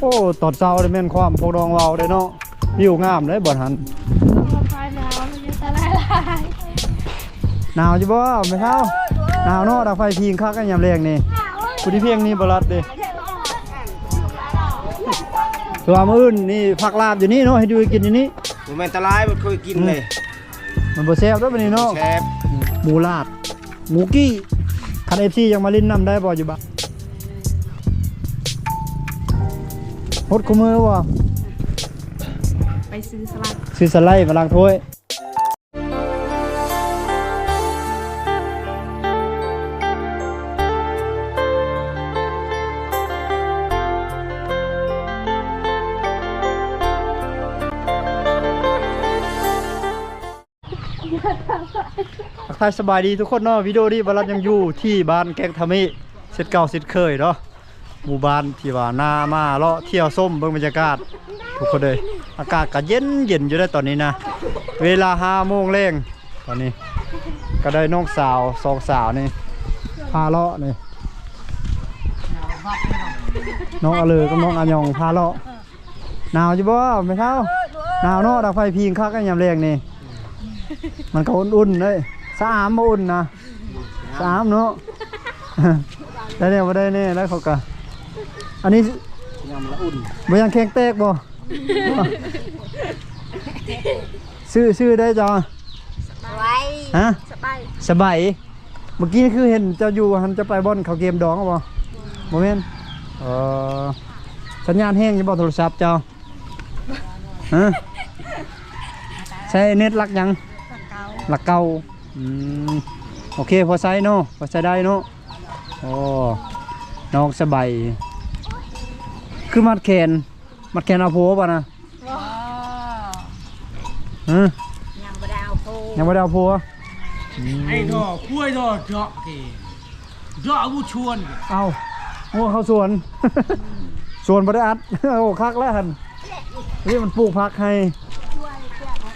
โอ้ตอนเช้าได้แม่นความพวกน้องเว้าได้เนาะวิวงามเลยบ่หันไฟหนาวมันจะละลายหนาวอยู่บ่ไม่เท่าหนาวเนาะดังไฟพิงคักกันยามแรงนี่ผู้ที่เพียงนี่บ่รัดเด้ตัวามื้ออื่นนี่ผักลาบอยู่นี่เนาะให้ดูกินอยู่นี่ผมแม่นตะลายมันเคยกินเลยมันบ่แซ่บเด้อบัดนี้เนาะแชฟหมูลาดหมูกี้คัน FC ยังมาลิ้นนำได้บ่อยู่บ่ ฮดคุมือบ่ไปซื้อสลัดซื้อสไลด์มาล้างถ้วยทักทายสบายดีทุกคนเนาะวิดีโอนี้บารัดยังอยู่ที่บ้านแกงทามิเสร็จเก่าเสร็จเคยเนาะ หมู่บ้านที่ว่าหน้ามาเลาะเที่ยวส้มเบิ่งบรรยากาศทุกคนเลยอากาศก็เย็นเย็นอยู่ได้ตอนนี้นะ เวลาห้าโมงแรงตอนนี้ ก็ได้น้องสาวสองสาวนี่พาเลาะนี่น้องอเลอกับน้องอันยองพาเลาะหนาวอยู่บ่ไม่เท่าหนาวเนาะดังไฟพิงคักกันยามแรงนี่ มันก็อุ่นๆเลยสามบ่อุ่นนะสามเนาะได้เนี่ยบ่ได้เนี่ยแล้วเขาก็ อันนี้ยำละอุ่นบ่ยังแข็งแตกบ่ซื้อซื้อได้จ้ะไว้ฮะสบายสบายเมื่อกี้คือเห็นเจ้าอยู่หันจะไปบ่อนเขาเกมดองบ่บ่แม่นเออสัญญาณแห้งอยู่บ่โทรศัพท์เจ้าฮะใช้เน็ตหลักหยังหลักเก่าอืมโอเคพอใช้เนาะพอใช้ได้เนาะโอ้น้องสบาย คือมัดแขน มัดแขนเอาโพป่ะนะฮะยังบ่ได้เอาโพยังไม่ได้เอาโพไอ้ดอกกล้วยดอกเจาะเกเจาะผู้ชวน เอาโอ้เข้าสวน สวนบริอัดโอ้คักแล้วหันนี่มันปลูกผักให้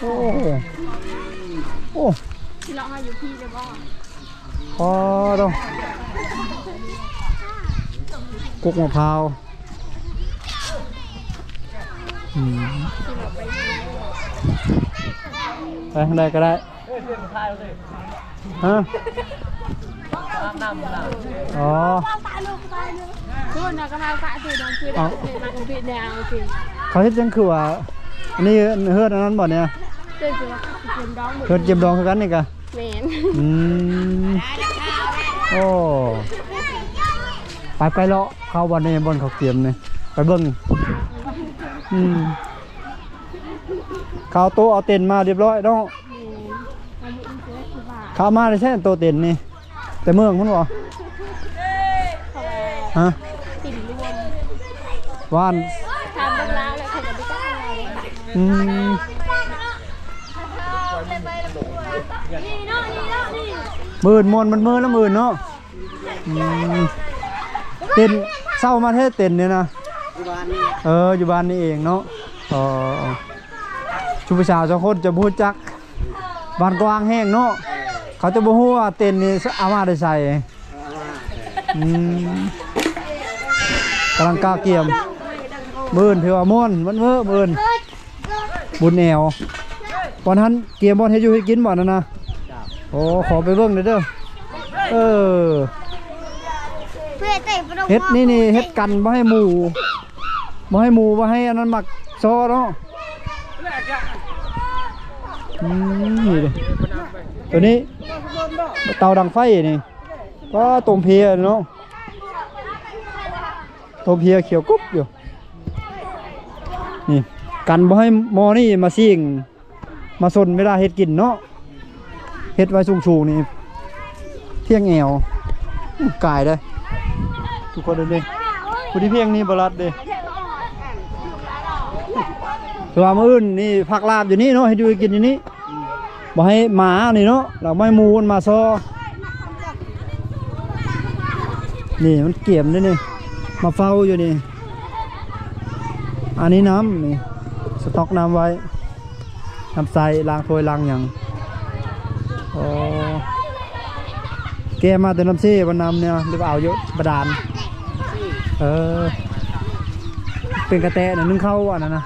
โอ้โอ้ที่เรามาอยู่พี่จะบอกพอดองกุกมะพร้าวอืม ไปทางใดก็ได้ฮะอ๋อคือมันก็มาฝากคือน้องคือเอามาของพี่แดงโอเคเขาเฮ็ดจังคือว่าอันนี้เฮือดอันนั้นบ่เนี่ยเฮือว่าเป็นดองหมดเฮือดเจ็บดองคือกันนี่กะแมนอืมโอ้ไปไปเลาะเข้าวันนี้บนเขาเกียมนี่ไปเบิ่ง อืมเขาเอาโต๊ะเอาเต็นท์มาเรียบร้อยเนาะอันนี้อินเตอร์คือว่าเขาเอามาได้ใช่โต๊ะเต็นท์นี่ แต่เมืองพุ่นบ่เขาฮะติ่นรวมว่านทำบ้างแล้วแล้วเขาจะไม่ต้องอะไรเลยอืมนี่เนาะนี่เนาะนี่หมื่นมวนมันมือละหมื่นเนาะอืมเต็นท์เศร้ามาเทศเต็นท์เนี่ยนะ ที่บ้านนี่เอออยู่บ้านนี่เองเนาะอ๋อชุบชาวสองคนจะพูดจักบ้านกว้างแห้งเนาะเขาจะบ่ฮู้ว่าเต็นท์นี่เอามาได้ใส่อืมกำลังกาเกี่ยมมื่นถือว่าม่วนมันเมื่อมื่นบุญแนวบอนทันเกี่ยมบอนเฮ็ดอยู่เฮ็ดกินบ่นั่นนะโอ้ขอไปเบิ่งหน่อยเด้อเออเพื่อเตะประตูเฮ็ดนี่นี่เฮ็ดกันบ่ให้หมู บ่ให้หมูบ่ให้อันนั้นหมักซอเนาะอืมนี่เด้ตัวนี้เตาดังไฟนี่ก็ต้มเพียเนาะต้มเพียเขียวกุ๊บอยู่นี่กันบ่ให้มอนี่มาซิ่งมาสนเวลาเฮ็ดกินเนาะเฮ็ดไว้สูงๆนี่เที่ยงแอวกายเลยทุกคนเลยเลยผู้ที่เพียงนี่บรัดเลย คือว่ามื้ออื่นนี่ผักลาบอยู่นี่เนาะให้ดูกินอยู่นี่บ่ให้หมานี่เนาะเราไม่ให้หมูมันมาซอ นี่มันเกี่ยมด้วยนี่ มาเฝ้าอยู่นี่ อันนี้น้ำนี่สต็อกน้ำไว้น้ำใสล้างถ้วยล้างหยังอ๋อแกมาแต่น้ำซี่วันน้ำเนี่ยหรือว่าเอาเยอะบาดาลเออเป็นกระแตนะนึ่งเข้าอันนั้นนะ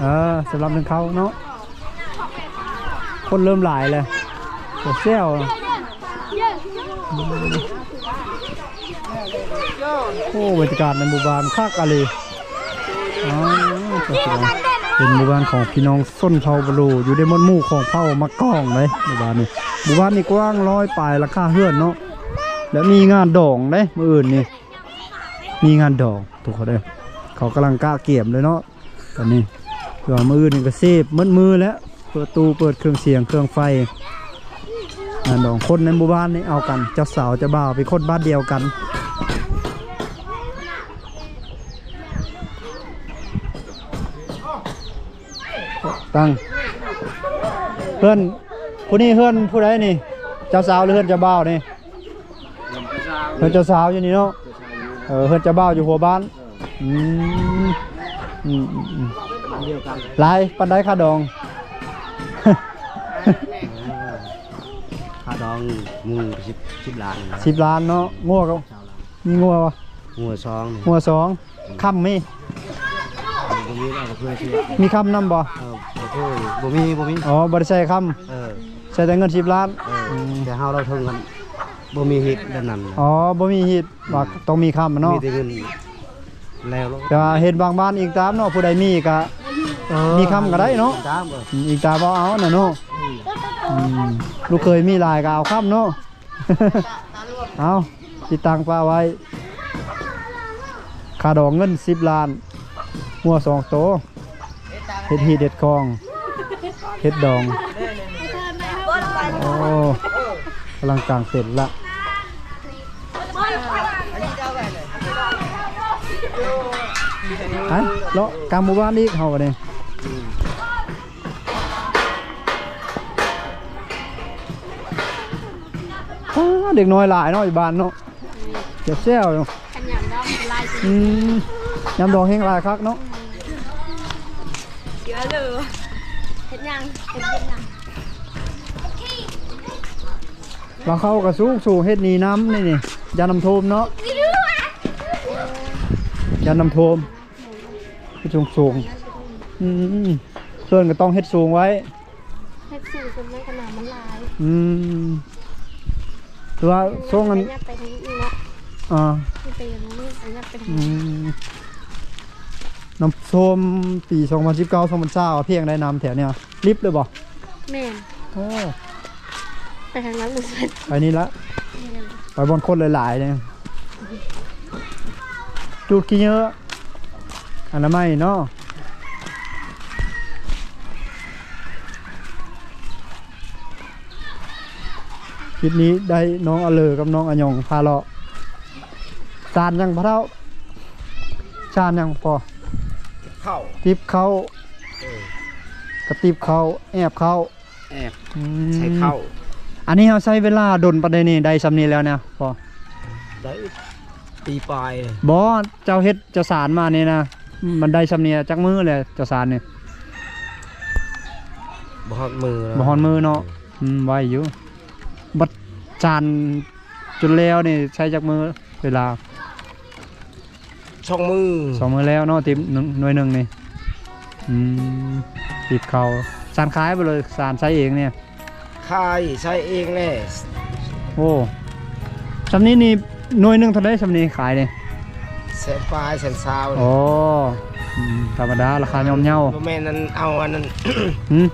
เออสำหรับนึ่งข้าเนาะคนเริ่มหลายเลยโอ้เซี่ยวโอ้บรรยากาศในหมู่บ้านคักอะไรเป็นหมู่บ้านของพี่น้องส้นเผาบลูอยู่ในมดมู่ของเผามะกองเลยหมู่บ้านนี้หมู่บ้านนี้กว้างร้อยปลายราคาเฮือนเนาะแล้วมีงานดองเด้มื้ออื่นนี่มีงานดอกถูกเขาเด้อเขากำลังกล้าเก็บเลยเนาะตอนนี้ เผื่อมือนี่ก็เซฟมืดมือแล้วเปิดตู้เปิดเครื่องเสียงเครื่องไฟงานดอกคนในหมู่บ้านนี่เอากันเจ้าสาวเจ้าบ่าวเป็นคนบ้านเดียวกันตั้งเพื่อนผู้นี้เพื่อนผู้ใดนี่ เจ้าสาวหรือเพื่อนเจ้าบ่าวนี่เพื่อนเจ้าสาวอยู่นี่เนาะเออเฮือนเจะบ้าวอยู่หัวบ้านอืมอืมอืม ดียวกันหลายปันได้ค่าดอง ค่าดองมือสิบสิบล้านนะสิบล้านเนาะงัวก็มีงัวปะหัวซองนี่งัวสองคำมีบ่มีเอาเพื่อนชื่อมีคำนำบ่เออบ่คือบ่มีบ่มีอ๋อบริใช้คเออำใช้แต่เงินสิบล้าน เออแต่เฮาเราถึงกันบ่มีเฮ็ดด้านนั้นนะอ๋อบ่มีฮิตว่าต้องมีคำอะเนาะมีแต่เงินแล้วแล้วแต่ว่าเห็นบางบ้านอีกตามเนาะผู้ใดมีก็ มีคำก็ได้เนาะตามเอออืมอีกตาบ่เอาน่ะเนาะอืมลูกเคยมีหลายก็เอาคำเนาะเอาติดตังป้าไว้ค่าดอกเงินสิบล้านหัวสองโตวเฮ็ดฮีเด็ดคองเฮ็ดดองโอ้กำลังกลางเสร็จละฮะเลาะกลางหมู่บ้านอีกเฮาเนี่ย อ้าเด็กน้อยหลายเนาะอยู่บ้านเนาะเจ็บแซวอยู่ขยันดอกลายอืมยำดองเฮงหลายคักเนาะเยอะเลยเห็นยังเห็นยังเราเข้ากระสูงสู่เฮ็ดหนีน้ำนี่นี่ยาน้ำโทมเนาะยาน้ำโทมเฮ็ดสูงสูงอืมเพื่อนก็ต้องเฮ็ดสูงไว้เห็ดสูงจนไม่ขนาดมันลาย อืม ถือว่าช่วงนั้นไปทางนี้เนาะอ่านี่ไปอย่างนี้ไปยับไปทางอืนี้น้ำโทมปี2019 2020เพียงได้น้ำแถวเนี้ยลิฟเลยบ่แม่โอ้ไปทางนั้นเล่าไปนี่ละไปบนคนหลายๆเนี่ยจุดกี่เยอะอันนั้นไม่เนาะ คลิปนี้ได้น้องอเลอกับน้องอัญยองพาเลาะจานยังพะเท่าจานยังพอเข้าติบเขาเออกระติบเขาแอบเขาแอบอืมใช้เข้าอันนี้เราใช้เวลาดนประเด็นนี้ได้สำนีแล้วเนี่ยพอได้ปีปลายเลยบอเจ้าเฮ็ดเจ้าสารมานี่นะมันได้สำเนียจักมือเลยเจ้าสารเนี่ยบ่ฮอดมือแล้วบ่ฮอนมือเนาะอืมไวอยู่ บัดจานจนแล้วนี่ใช้จักมือเวลาช่องมือสองมือแล้วเนาะติบหนึ่งหน่วยหนึ่งนี่อืมติบเขาสารขายไปเลยสารใช้เองเนี่ย คายใช้เองแน่โอ้สำนี้นี่หน่วยหนึ่งเท่าไดสำนี้ขายเนี่ยแสนปลายแสนซาวโอ้อืมธรรมดาราคาย่อมเยาบ่แม่นนั้นเอาอันนั้น หืม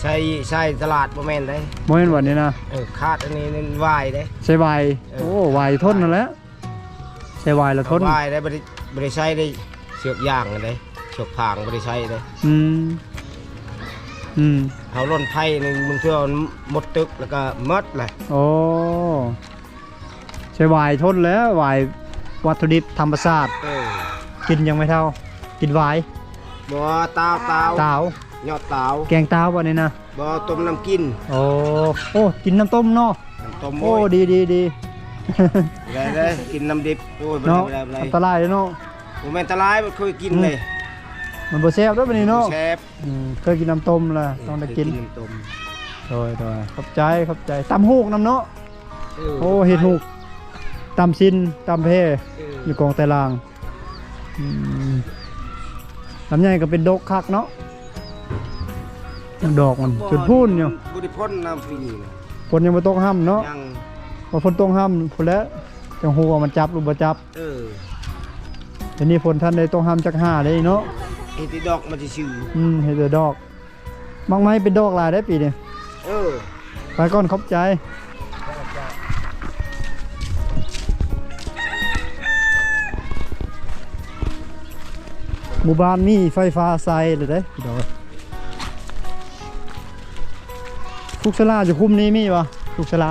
ใช้ใช้ตลาดบ่แม่นได้โมเห็นวันนี้นะเออคาดอันนี้นั่นวายได้ใช้ไวายเออ โอ้ไวายทนนั่นแหละใช้ไวายแล้วทนวายได้บ่ได้บ่ได้ใช้ได้เชือกย่างอันได้เชือกผางบ่ได้ใช้ได้อืมอืมเอาล่นไผ่นึงมึงเทื่อมันหมดตึกแล้วก็หมดเลยโอ้ใช้ไวายทนแล้วไวายวัตถุดิบธรรมชาติเออกินยังไม่เท่า กินไวายบ่ตาวตาวตาว ยอดตาวแกงตาววันนี้นะบ่ต้มน้ำกินโอ้โอ้กินน้ำต้มเนาะน้ำต้มโอ้โอ้ยดีดีดีได้ได้กินน้ำดิบโอ้ยบ่ได้เนาะบ่ได้บ่ได้อันตรายเลยเนาะบ่แม่นอันตรายบ่เคยกินเลยมันบ่แซ่บด้วยวันนี้เนาะแซ่บอืมเคยกินน้ำต้มละต้องได้กินเคยน้ำต้มโดยโดยขอบใจขอบใจตำหูกน้ำเนาะเโอ้เห็ดหูกตำซินตำเพ เอออยู่กองแต่ลางอืมลำไยก็เป็นดกคักเนาะ ดอกมันจุดพูนอยู่บุริพ้นน้ำปีนี้นะฝนยังบ่ตกห้ำเนาะยังพอฝนตกห้ำพุ่นแล้วจังฮู้ว่ามันจับหรือบ่จับ เออทีนี้ฝนท่านได้ตกห้ำจักห้าเลยเนาะเฮ็ดที่ดอกมันจะชื่ออืมเห็นแต่ดอกบางไม้เป็นดอกหลายได้ปีนี้เออไปก่อนขอบใจหมู่บ้านมีไฟฟ้าใส่เลยเด้พี่น้อง ทุกชลาจะคุ้มนี้มีปะทุกชลา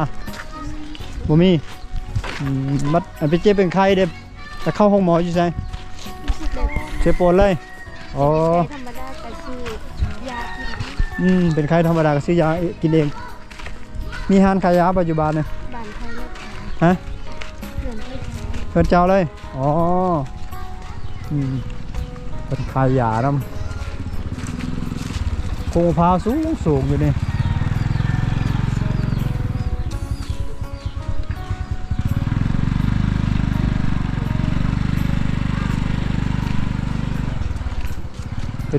บ่มีอืมบัดอันไปเจ็บเป็นไข้เด้จะเข้าห้องหมออยู่ไสเจ็บปวดเลยอ๋อธรรมดาแต่คือยากินอืมเป็นไข้ธรรมดาก็ซื้อยากินเอง มีห้านขายยาปัจจุบันเนี่ยบานไทยเลิกฮะเขื่อนไทยเพิ่นเจ้าเลยอ๋ออืมเป็นขายยานำโคงมะพร้าวสูงสูงอยู่นี่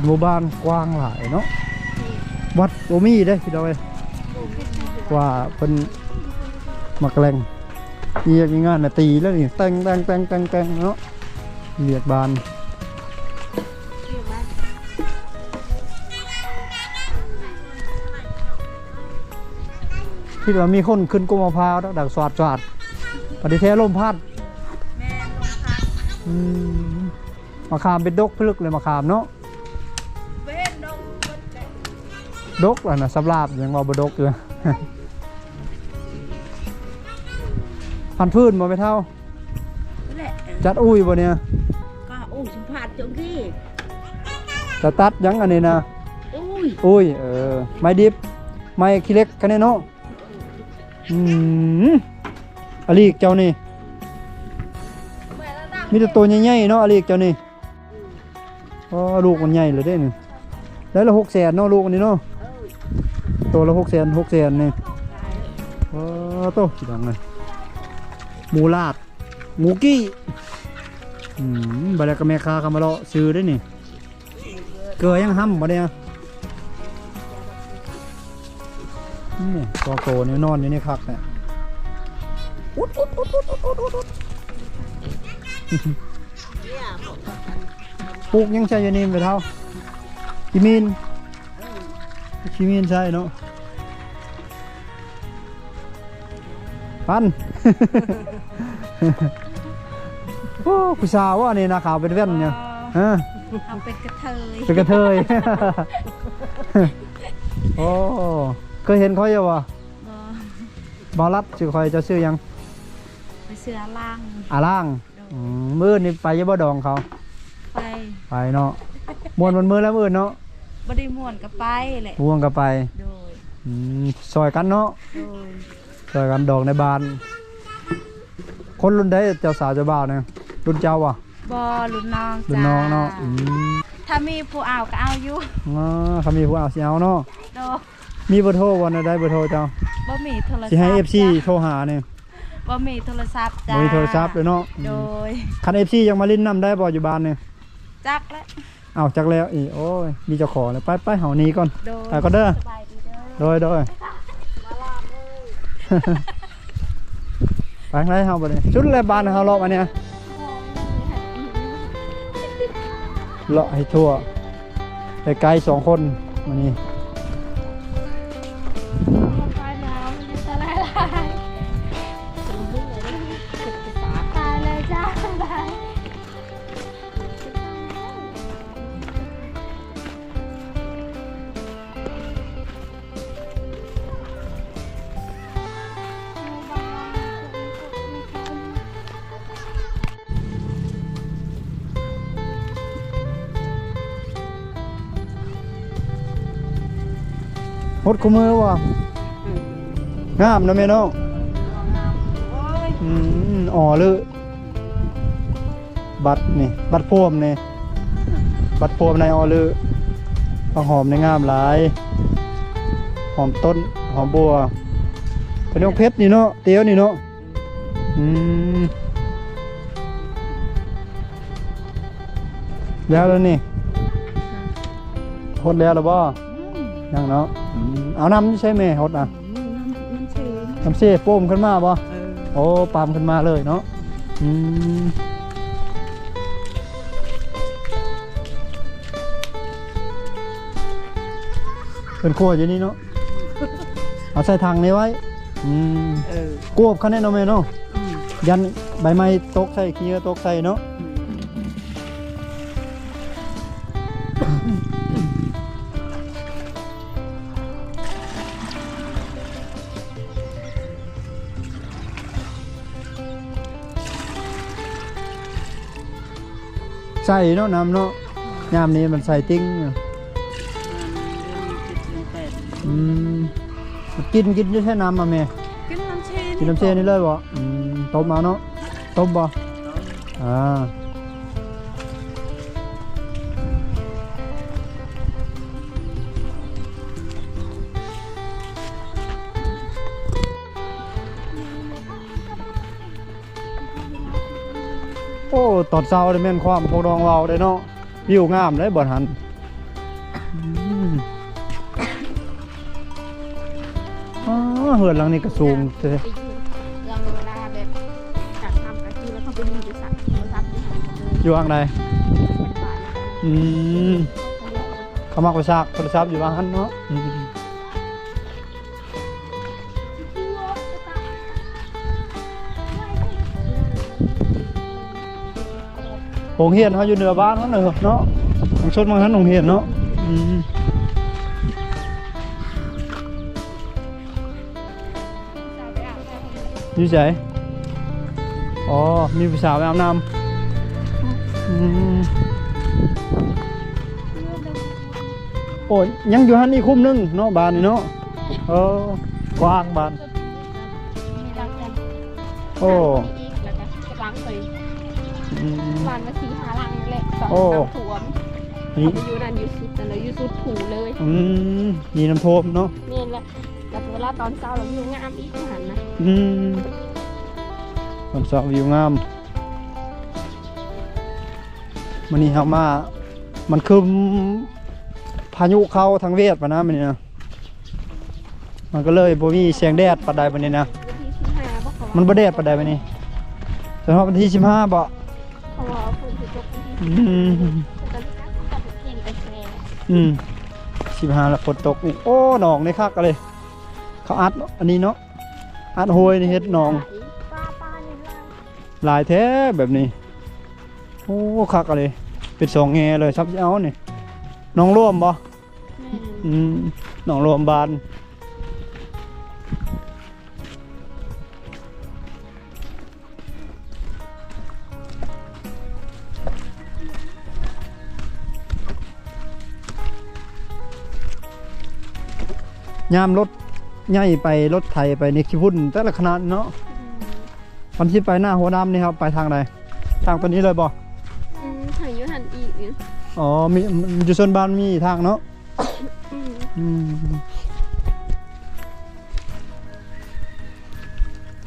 เป็นหมู่บ้านกว้างหลายเนาะวัดโอมีได้อพี่น้องเอ้ยว่าเพิ่นมักแรงเรียกงานน่ะตีแล้วนี่แต่งแต่งแต่งแต่งแต่งเนาะเรียกบานเรียกว่าคิดว่ามีคนขึ้นกุมมะพร้าวแล้วดักสวาดสวาดปฏิเทลมพัดอืมมะขามเป็นดกพลึกเลยมะขามเนาะ ดกแล้วนะสำลาบยังว่าบ่ดกอยู่พันธุ์พื้นบ่ไม่เท่า นั่นแหละจัดอุ้ยบ่เนี่ยก็โอ้สัมผัสจงที่จะตัดยังอันนี้นะอุ้ยอุ้ยเออไม้ดิบไม้ขี้เล็กกันแน่เนาะอืมอลีกเจ้านี่มีแต่ตัวใหญ่ๆเนาะอลีกเจ้านี่อ๋อลูกมันใหญ่เลยเด้นี่แล้วละหกแสนเนาะลูกอันนี้เนาะ ตัวละหกแสนหกแสนนี่โอ้โตขี้ดังเลยหมูลาดหมูกี้อืมบรากาเมคาคามาเลาะซื้อได้นี่ เกลือยังห้ำมาเนี่ยนี่ตัวโตนี่นอนอยู่นี่คักเนี่ยอุดอุดอุดอุดอุดอุดอุดปลูกยังใช้ยานีมไปเท่าจิมิน กิมีนใช่เนาะปันโอ้ผู้สาวว่านี่นะขาวเป็นแว่นเนี่ยฮะเอาเป็นกระเทยเป็นกระเทยโอ้เคยเห็นเขาอยู่วะบ่บอรัดชื่อคอยจะชื่อหยังไปเสือล่างอาล่างอืมมือนี่ไปอยี่บ่ดองเขา ไป ไปเนาะมวนมันมือแล้วมือเนาะ บไดิม่วนก็ไปแหละ ม่วงก็ไปโดย อืมซอยกันเนาะโดย ซอยกันดองในบาน คนรุ่นใดเจ้าสาวเจ้าบ่าวเนี่ยรุ่นเจ้าอะบอรุ่นน้องรุ่นจ้าน้องเนาะอืมถ้ามีผู้เอาก็เอาอยู่ อ๋อเขามีผู้เอาสิเอาเนาะโดยมีเบอร์โทรวันได้เบอร์โทรเจ้าบ่มีโทรศัพท์สิให้ FC จ้ะโทรหาเนี่ยบ่มีโทรศัพท์จ้าบ่มีโทรศัพท์เลยเนาะโดยคัน FC ยังมาลิ้นนำได้บ่อยู่บ้านเนี่ยจักแล้ว เอาจักแล้วอีโอ้ยมีเจ้าของแล้วไปไปเฮาหนี้ก่อนโดยไปก็เด้อสบายดีเด้อโดยโดยไปไหนเฮาบ่ได้ชุดแลบ้านเฮาเลาะมาเนี่ยเลาะให้ทั่วไปไกลสองคนมานี่ ดคู่มือว่ะงามนะแม่น้องอืมอ๋อเลยบัตรนี่ บัตรพวมนี่ บัตรพวมในออลือผักหอมในงามหลาย หอมต้น หอมบัวเป็นเรื่องเพชรนี่เนาะ เตี้ยวนี่เนาะ อืมแล้วแล้วนี่หดแล้วหรือบ่ยังเนาะอืม เอาน้ำใช่ไหมหดอะมันชื่อน้ำเสียโป้มขึ้นมาบ่เออโอ้ปามขึ้นมาเลยเนาะอืมเป็นขั้วอยู่นี่เนาะเอาใส่ถังนี้ไว้อืมเออกวบคันแน่เนาะแม่เนาะอืมยันใบไม้ตกใส่ขี้เหงื่อตกใส่เนาะ ใส่เนาะน้ำเนาะยามนี้มันใส่ติ้งอยู่อืมกินกินอยี่ใช่น้ำมาแม่กินน้ำเชนกินน้ำเชนี่เลยบ่อืมต้มเอาเนาะต้มบ่อ่า ตอนเช้าได้แม่นความพวกน้องเราได้เนาะวิวงามเลยบ่หันอืมอ๋อเหือนหลังนี้ก็สูงเด้ไปอยู่เราเวลาแบบจัดทำกะทิแล้วเขาไปมีอยู่สักโทรศัพท์ที่ทำเลยอยู่ข้างในเป็นอืมเขามักไปซากโทรศัพท์อยู่บ้านเนาะ โรงเรียนเขาอยู่เหนือบ้านเขาเนอะเนาะของชนบางท่านโรงเรียนเนาะอืมอยู่ไสอ๋อ มีผู้สาวไปอาบน้ำอืมโอ้ยยังอยู่หันอีกคุ้มหนึงเนาะบ้านนี่เนาะเออกว้างบ้านมีรักกันโอ้ สองโอ้สามถ่วมนี่ไปอยู่นั่นอยู่สุดแต่เราอยู่สุดผูเลยอืมมีน้ำท่วมเนาะนี่แหละแล้วเวลาตอนเช้าเราอยู่งามอีกหันนะอืมผมสอบวิวงามมันนี้เขามามันคือพายุเข้าทางเวียดปะนะมันนี่นะมันก็เลยบ่มีแสงแดดปานใดปานนี้นะ วันที่สิบห้าบ่เขามันบ่แดดปานใดปานนี้สำหรับวันที่15บ่ อืมตอนนี้ก็จะเห็นแต่แสงอืม15แล้วฝนตกอีกโอ้หนองนี่คักอะเลย เขาอัดอันนี้เนาะอัดโหยนี่เฮ็ดหนองป้าป้าเนี่ยลายหลายแท้แบบนี้โอ้คักอะเลย เป็นสองแงเลยซับเอานี่น้องร่วมบ่แม่นอืมน้องร่วมบาน ยามรถใหญ่ไปรถไถไปนี่ขี้พุ่นแต่ละขนาดเนาะวันที่ไปหน้าหัวดำนี่ครับไปทางใดทางตัวนี้เลยบ่อืมหายอยุหันอีกเนี่ยอ๋อมีมันอยู่ส่วนบ้านมีทางเนาะอืมอืม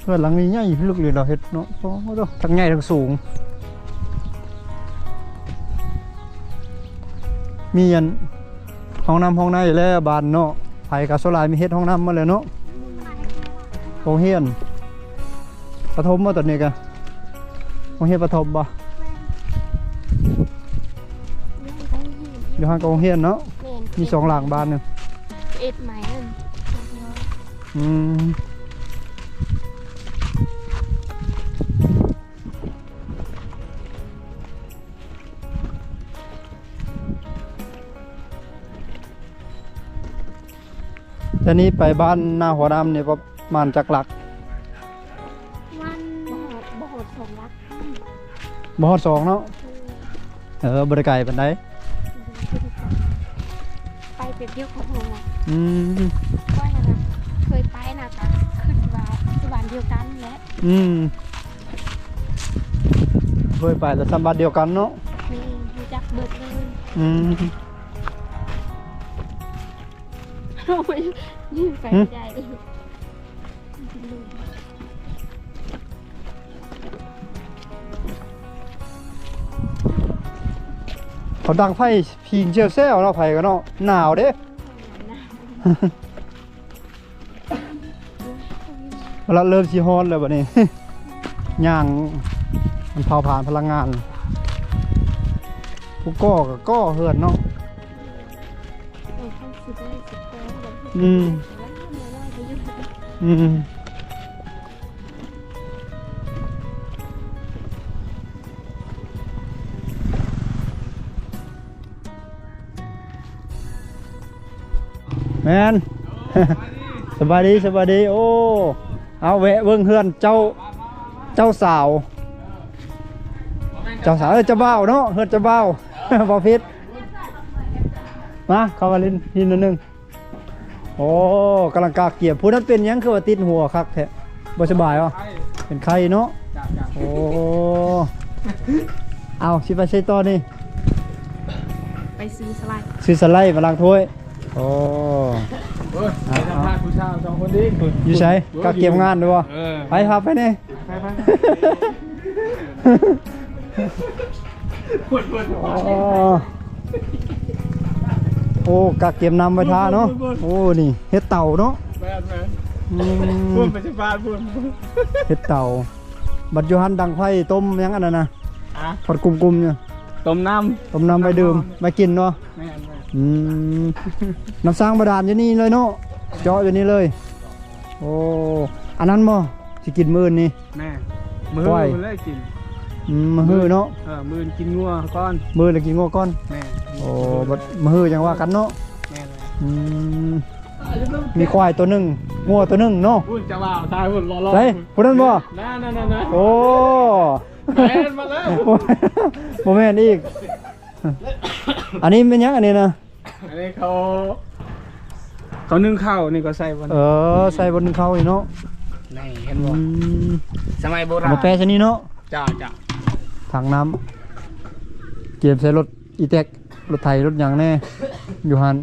เพื่อนหลังนี้ใหญ่ลึกเลยเราเฮ็ดเนาะโอ้โหทั้งใหญ่ทั้งสูง มีอันห้องน้ำห้องในแล้วบานเนาะ ไผกับโซลายมีเฮ็ดห้องน้ำมาแล้วเนาะโรงเรียนประถมมาตอนนี้กะโรงเรียนประถมบ่อยู่ห่างกับโรงเรียนเนาะแม่นมีสองหลังบ้านหนึงเอ็ดไหมนั่นอืม แต่นี้ไปบ้านหน้าหัวดำเนี่ยประมาณจักหลักวันบ่หอดบ่หอดสองลักบ่ฮอดสองเนาะเออบริไก่ปันไดไปเปรียบเทียบของหัวอืมว่านะนะเคยไปนะจ๊ะขึ้นว่าสวรรค์เดียวกันแหละอืมเคยไปแต่สัมบัติเดียวกันเนาะนี่รู้จักเบิดเลยอืมโอ้ย ยืนไปหึใจเขาดังไพ่พิงเชียวแซวเนาะไผ่กันเนาะหนาวเด้เวลาเริ่มสีฮอนเลยบัดนี้ ย่างมันเผาผ่านพลังงานผู้ก่อกับก่อเหือนเนาะ อืม อืม แมน สบายดีสบายดี โอ้ เอาแวะเบิ่งเฮือนเจ้า เจ้าสาว เจ้าสาวเอ้ยเจ้าบ่าวเนาะ เฮือนเจ้าบ่าว บ่ผิดมา เข้ามาลินนิดนึง โอ้กำลังกาเกียบผู้นั้นเป็นหยังคือว่าติดหัวคักแท้บ่สบายเหรอเป็นไข้เนาะโอ้เอาสิไปใช้ต่อนี่ไปซื้อสไลด์ซื้อสไลด์มาล้างถ้วยโอ้เออไปสัมภาษณ์ผู้ชายสองคนดิอยู่ใช้กาเกียบงานด้วยบ่เออไปครับไปนี่ไปไปโอ้ โอ้กาเกียบนำไปทาเนาะโอ้นี่เฮ็ดเต่าเนาะแม่นแม่นอืพูดมไปสัมภาษณ์พูดเฮ็ดเต่า บัดอยู่หันดังไฟต้มหยังอันนั้นน่ะอะพอดกลุ่มๆเนี่ยต้มน้ต้มน้ำไปดื่มไปกินเนาะำแม่นแม่นอืมน้ำสร้างบาดาลอยู่นี่เลยเนาะเจาะอยู่นี่เลย โอ้อันนั้นบ่สิกินมื้อนี่แม่มือก้อยมือเลยกิน อืมมื้อเนาะเออมือกินงัวก้อนมื้อละกินงอก่อนแม่โอ้บัดมื้อจังว่ากันเนาะแม่นอืมมีควายตัวหนึงงัวตัวหนึงเนาะพูดจะว่าตายพูดรอรอไสผู้นั้นบ่นั่นนั่นนั่นนั่นโอ้แม่นมาแล้วบ่แม่นอีก อันนี้เป็นหยังอันนี้นะอันนี้เขาเขานึ่งข้าวนี่ก็ใส่บนเออใส่บนเขาอีกเนาะนี่เห็นอืบ่มสมัยโบราณมาแปรชนิดเนาะจ้าจ้า ถังน้ำเก็บใส่รถอีแท็กรถไถรถหยังแน่อยู่หัน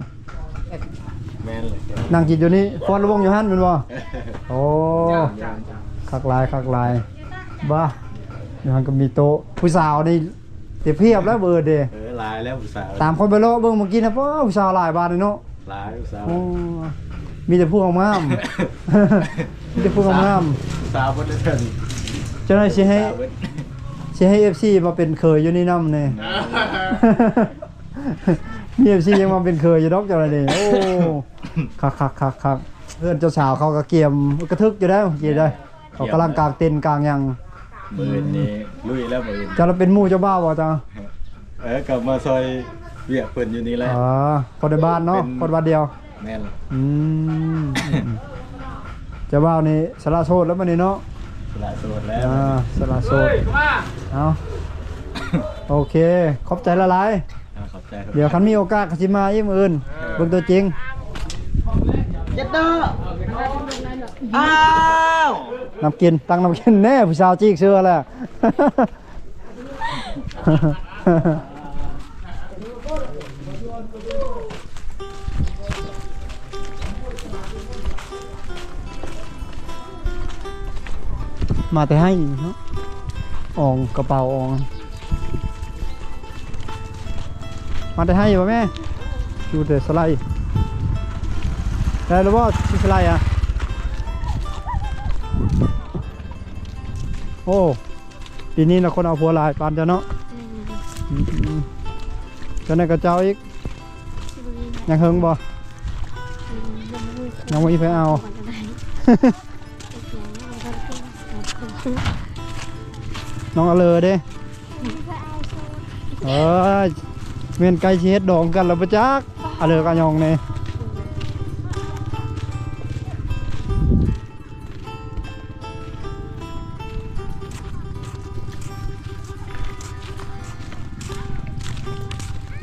แม่นเลยนั่งกินอยู่นี่ฟอนระวงอยู่หันเป็นบ่โอ้จ้าจ้าคักลายคักลายบ้าอยู่หันก็มีโต๊ะผู้สาวนี่เต็มเพียบแล้วเบอร์เดเออหลายแล้วผู้สาวตามคนไปโลเบิ่งเมื่อกี้นะป้ผู้สาวหลายบาทเลยเนาะหลายผู้สาวโอ้มีแต่ผู้งามๆมีแต่ผู้งามสาวบ่ได้เทินๆเจ้าหน้าที่สิให้ สาวเบิดสิให้ FC มาเป็นเคยอยู่นี่นำแน่มี FC ยังมาเป็นเคยอยู่ดอกเจ้าหน้าที่โอ้คักคักคักคักเพื่อนเจ้าสาวเขาก็เกียมกระทึกอยู่ได้เมื่อกี้ได้ เขากำลังกางเต็นท์กางหยังมือนี่ลุยแล้วมือเจ้าเราเป็นหมู่เจ้าบ่าวบ่จ้าเออกลับมาซอยเวียกเพิ่นอยู่นี่แหละ อ๋อคนในบ้านเนาะเป็น คนบ้านเดียว แม่น อืม เจ้าบ่าวนี่สละโสดแล้วมันนี่เนาะ สละโสดแล้วอ่าสละโสเฮ้ดยมาเอาโอเค ขอบใจละลาย อ่าขอบใจครับเดี๋ยวคันมีโอกาสก็สิมาอีกมื้ออื่นเบิ่งตัวจริงอ้าวน้ำกินตั้งน้ำกินแน่ผู้สาวจีกเชื่อแหละ มาแต่ให้เนาะอองกระเป๋าออง มาแต่ให้อยู่ป่ะแม่อยู่แต่สไลด์ได้หรือว่าชิสไลด์อะ โอ้ปีนี้นะคนเอาผัวหลายปานเจ้าเนาะอืมเจ้าไหนกับเจ้าอีก ยังเฮิงบ่ยังไม่มีไปเอา น้องเอาเลยเด้เออเมียนไก่เฮ็ดดองกันแล้วปะจักเอาเลยกันยองเนี่ย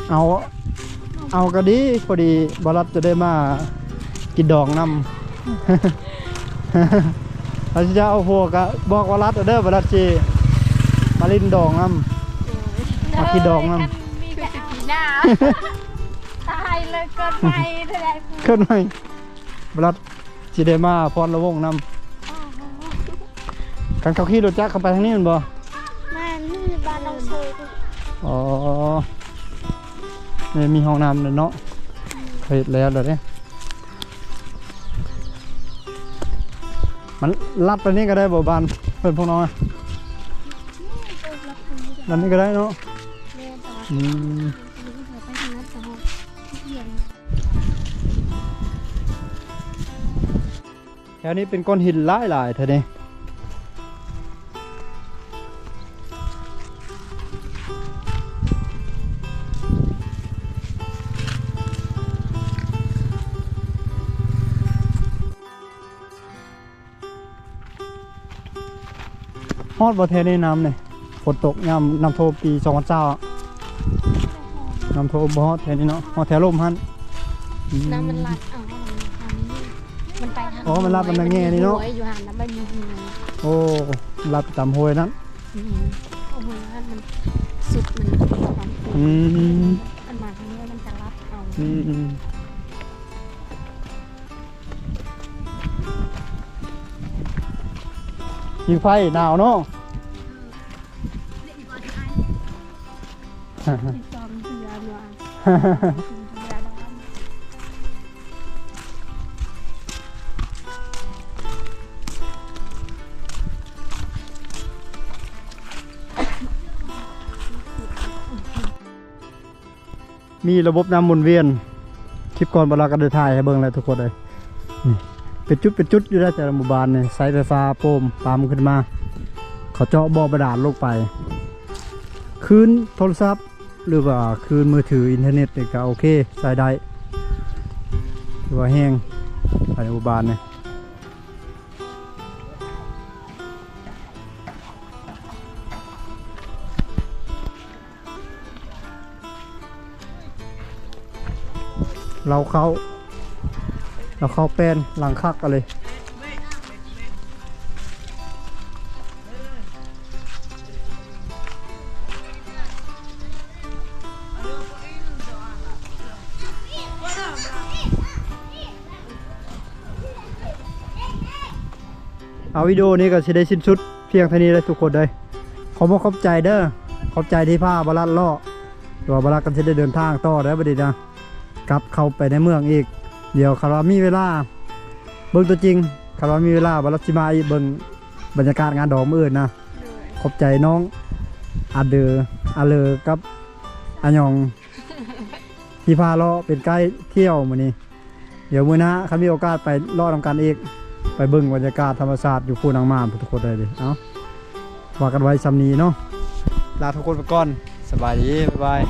เอาเอาก็ดีพอดีบรัตจะได้มากินดองนำเราจะเอาพวกกะบอกว่ารัดเอเด้อบรัตจี มาลินดองนำมากินดองนำมีแต่ปีหน้าตายเลยเกินไปเท่าไหร่ขึ้นไหมบรัตจีได้มาพรละวงนำกันเขาขี่รถจักรเข้าไปทางนี้แมันบ่มานี่บ้านเราเซยอ๋อนี่มีห้องน้ำเลยเนาะเฮ็ดแล้วเดี๋ยวนี้มันลัดไปนี่ก็ได้บ่บานเพิ่นพวกน้องอะ ลัดนี่ก็ได้เนาะแม่ตอนอืมแถวนี้เป็นก้อนหินหลายหลายเท่านี้ฮอดบ่เทในน้ำเนี่ย นตกยามน้ำโทมปีสองพันเจ้าน้ำโทมบ่ฮอดแถวนี้เนาะฮอดแถวลมหันอืมน้ำมันลัดเอาทางนี้มันไปทางอ๋อมันลัดมันทางแง่นี่เนาะโอ้ยอยู่หันแล้วไม่มีหินโอ้รับตามห้วยนั้นอืมโอ้โหแล้วมันสุดมันความอืมมันมาทางนี้มันจะรับเอาอืมอืมยิงไฟหนาวเนาะ จอมเสือหลวงเสือดมีระบบน้ำหมุนเวียน คลิปก่อนเวลากันเดินทายให้เบิ่งเลยทุกคนเลยนี่เป็นจุดเป็นจุดอยู่ได้แต่ละหมู่บ้านเนี่ยสายไฟฟ้าโปมปามขึ้นมา เขาเจาะบ่อบาดาลลงไป คืนโทรศัพท์ หรือว่าคืนมือถืออินเทอร์เน็ตก็โอเคใช้ได้หรือว่าแห้งภายในหมู่บ้านเนี่ยเราเข้า เราเข้าแป้นหลังคักกันเลย เอาวิดีโอนี้ก็สิได้สิ้นสุดเพียงเท่านี้เลยทุกคนเลยขอบอกขอบใจเด้อขอบใจที่พาบาลัดล่อตัวบาลัดกันสิได้เดินทางต่อได้อบัดนี้นะกลับเข้าไปในเมืองอีก เดี๋ยวคารามีเวลา เบิ่งตัวจริงคารามีเวลาบาลัดสิมาอีเบิ่งบรรยากาศงานดอกมืออื่นนะขอบใจน้องอาเดออาเลอกับอายองที่พาเลาะเป็นไกด์เที่ยวมือนี้ เดี๋ยวมือหน้าคันมีโอกาสไปเลาะนำกันอีก ไปเบิ่งบรรยากาศธรรมชาติอยู่คูนางมามทุกคนเลยดิเอ้าว่ากันไว้ซ้ำนี้เนาะลาทุกคนไปก่อนสบายดีบ๊ายบาย